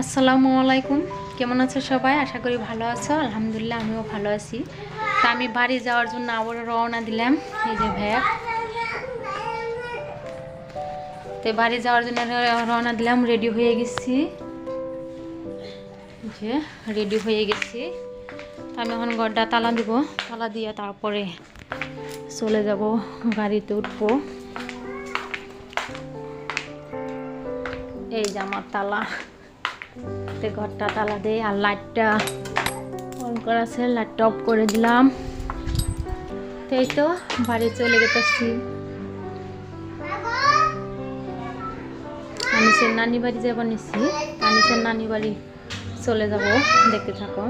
আসসালামু আলাইকুম। কেমন আছো সবাই? আশা করি ভালো আছো। আলহামদুলিল্লাহ, আমিও ভালো আছি। তা আমি বাড়ি যাওয়ার জন্য আবার রওনা দিলাম। এই যে ভাইয়া। তো বাড়ি যাওয়ার জন্য রওনা দিলাম রেডি হয়ে গেছি। যে রেডি হয়ে গেছি। তো আমি এখন ঘরটা তালা দিব। তালা দিয়ে তারপরে চলে যাব, গাড়িতে উঠবো। এই যে আমার তালা। ঘরটা তালা দিয়ে আর লাইটটা অন করা আছে, লাইটটা অফ করে দিলাম। তো এই তো, বাড়ি চলে যেতেছি আনিসের নানি বাড়ি যাবার নিছি। আনিসের নানি বাড়ি চলে যাব, দেখতে থাকো।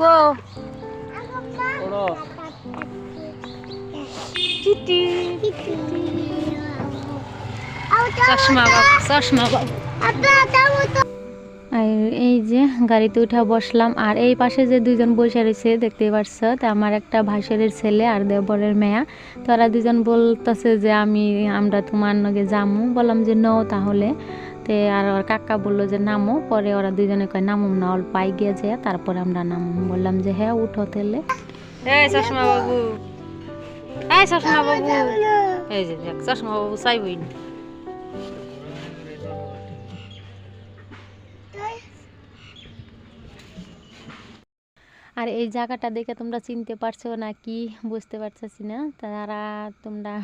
কো। চশমা বাবু চশমা বাবু। আর এই যে গাড়িতে উঠে বসলাম আর এই পাশে যে দুইজন বসে রয়েছে দেখতে পাচ্ছ তো আমার একটা ভাইসের ছেলে আর দেবরের মেয়া। তোরা দুজন বলতেছে যে আমি আমরা তোমার নগে যামু। বললাম যে নও তাহলে। তে আর ওর কাকা বলল যে নামো। পরে ওরা দুজনে কয় নামুম না অল্প আই গিয়ে যে তারপরে আমরা নামুম বললাম যে হ্যাঁ উঠো তেলে এই চশমা বাবু। এই চশমা বাবু। এই যে দেখ চশমা বাবু চাইবই না। আর এই জায়গাটা দেখে তোমরা চিনতে পারছ না কি বুঝতে পারছি না। তারা তোমরা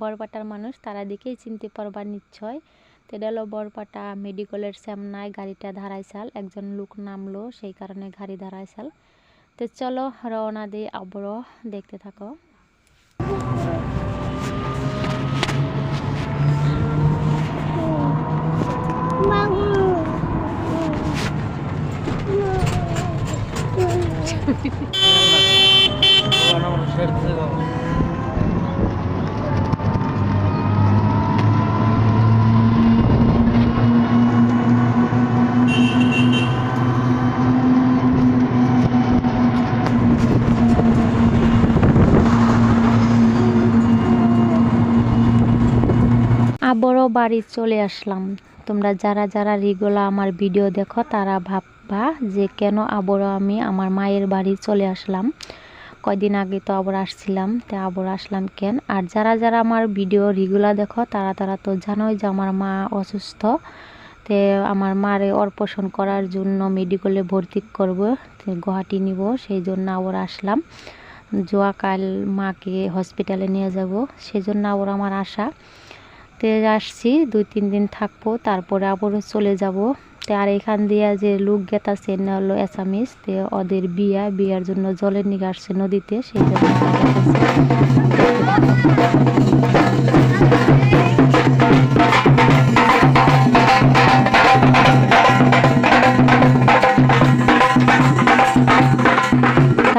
বরপাটার মানুষ তারা দেখেই চিনতে পারবা নিশ্চয়। তো এটা হলো বরপাটা মেডিকেলের সামনায় গাড়িটা ধারাইছাল একজন লোক নামলো সেই কারণে গাড়ি ধারাইছাল তো চলো রওনা দিয়ে আবারও দেখতে থাকো। আবারও বাড়ি চলে আসলাম। তোমরা যারা যারা রেগুলার আমার ভিডিও দেখো, তারা ভাববা যে কেন আবারও আমি আমার মায়ের বাড়ি চলে আসলাম। কয়দিন আগে তো আবার আসছিলাম, তো আবার আসলাম কেন? আর যারা যারা আমার ভিডিও রেগুলার দেখো, তারা তারা তো জানোই যে আমার মা অসুস্থ। তে আমার মারে অর্পণ করার জন্য মেডিকেলে ভর্তি করব গুয়াহাটি নিব, সেই জন্য আবার আসলাম। জোয়াকাল মাকে হসপিটালে নিয়ে যাব, সেই জন্য আবার আমার আশা। তে আসছি, দুই, তিন দিন থাকব, তারপরে আবারও চলে যাব। তে আর এখান দিয়ে যে লোক গেতাছে না হলো অ্যাসামিস তে ওদের বিয়া, বিয়ার জন্য জলের নিগে আসছে নদীতে, সেই জন্য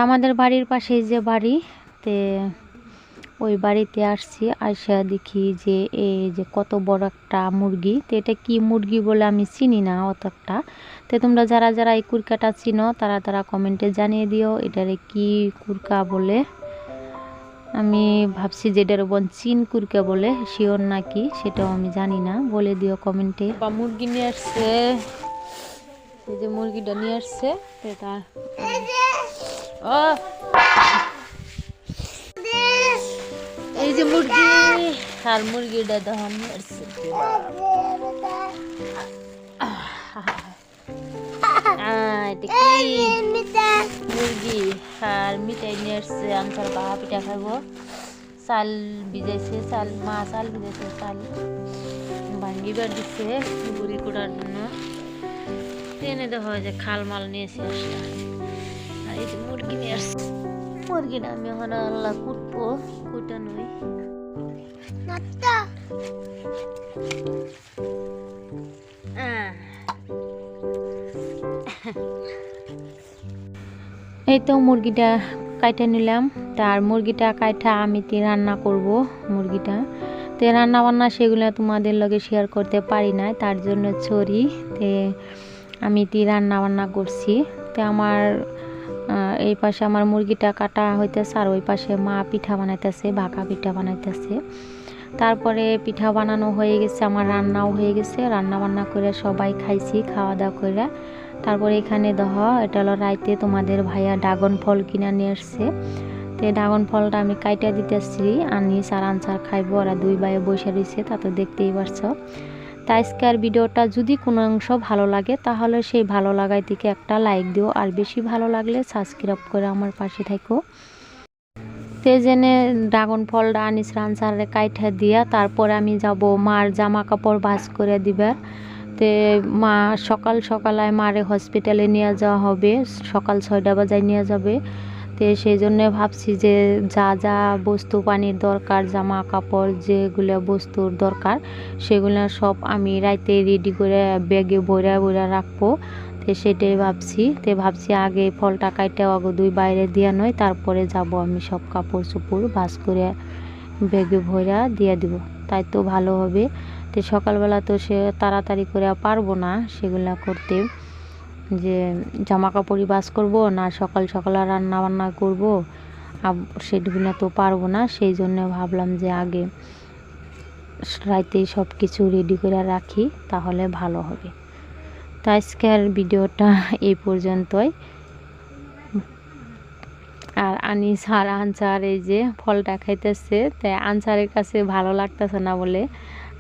আমাদের বাড়ির পাশেই যে বাড়ি, তে ওই বাড়িতে আসছি আসা দেখি যে এই যে কত বড় একটা মুরগি। তো এটা কি মুরগি বলে আমি চিনি না অত একটা। তো তোমরা যারা যারা এই কুরকাটা চিনো, তারা তারা কমেন্টে জানিয়ে দিও, এটারে কি কুরকা বলে। আমি ভাবছি যে এটার বোন চিন কুরকা বলে, শিওর নাকি, সেটাও আমি জানি না, বলে দিও কমেন্টে। বা মুরগি নিয়ে আসছে, এই যে মুরগিটা নিয়ে আসছে তার ও এই যে মুরগি। আর মুরগিটা কি মুরগি। আর মিঠাই নিয়ে আসছে আনসার বাহা পিঠা খাব। চাল ভিজাইছে চাল মা চাল ভিজাইছে চাল ভাঙ্গিবার দিচ্ছে গুড়ি করার জন্য। এনে দেখা হয় যে খাল মাল নিয়েছে আর এই যে মুরগি নিয়ে আসছে। মুরগিটা আমি এখন আল্লাহ কুটবো কুটা নই। এই তো মুরগিটা কাইটা নিলাম। তার মুরগিটা কাইটা আমি তি রান্না করব মুরগিটা। তে রান্না বান্না সেগুলো তোমাদের লগে শেয়ার করতে পারি না তার জন্য ছড়ি তে আমি তি রান্না বান্না করছি। তো আমার এই পাশে আমার মুরগিটা কাটা হইতেছে আর ওই পাশে মা পিঠা বানাইতেছে ভাকা পিঠা বানাইতেছে। তারপরে পিঠা বানানো হয়ে গেছে, আমার রান্নাও হয়ে গেছে। রান্না বান্না করে সবাই খাইছি, খাওয়া দাওয়া করে। তারপরে এখানে দহ, এটা হলো রাইতে তোমাদের ভাইয়া ড্রাগন ফল কিনে নিয়ে আসছে। তো ড্রাগন ফলটা আমি কাইটা দিতেছি আনি সার আনসার খাইবো, ওরা দুই ভাইয়ে বসে রয়েছে, তা তো দেখতেই পারছ। তা আজকের ভিডিওটা যদি কোনো অংশ ভালো লাগে, তাহলে সেই ভালো লাগাই থেকে একটা লাইক দিও। আর বেশি ভালো লাগলে সাবস্ক্রাইব করে আমার পাশে থাকো। তে জেনে ড্রাগন ফলটা আনিস রানসারে কাইঠা দিয়া, তারপরে আমি যাব মার জামা কাপড় ভাস করে দিবার তে মা সকাল সকালে মারে হসপিটালে নিয়ে যাওয়া হবে, সকাল ছয়টা বাজায় নিয়ে যাবে। তে সেই জন্য ভাবছি যে যা যা বস্তু পানির দরকার, জামা কাপড় যেগুলো বস্তুর দরকার, সেগুলো সব আমি রাইতে রেডি করে ব্যাগে ভরে ভরে রাখব। তো সেটাই ভাবছি। তো ভাবছি আগে ফলটা কাইটে, আগে দুই বাইরে দিয়া নয়, তারপরে যাব আমি সব কাপড় চোপড় ভাস করে ব্যাগে ভরা দিয়ে দিব। তাই তো ভালো হবে। তো সকালবেলা তো সে তাড়াতাড়ি করে পারব না সেগুলা করতে। যে জামা কাপড়ই বাস করব, না সকাল সকাল রান্না বান্না করব সেগুলো তো পারব না, সেই জন্য ভাবলাম যে আগে রাইতেই সব কিছু রেডি করে রাখি, তাহলে ভালো হবে। তো আজকের ভিডিওটা এই পর্যন্তই। আর আনিস আর আনসার এই যে ফলটা খাইতেছে তাই আনসারের কাছে ভালো লাগতেছে না বলে,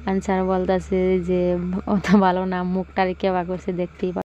আনসার বলতেছে যে অত ভালো না, মুখটা কেবা করছে, দেখতেই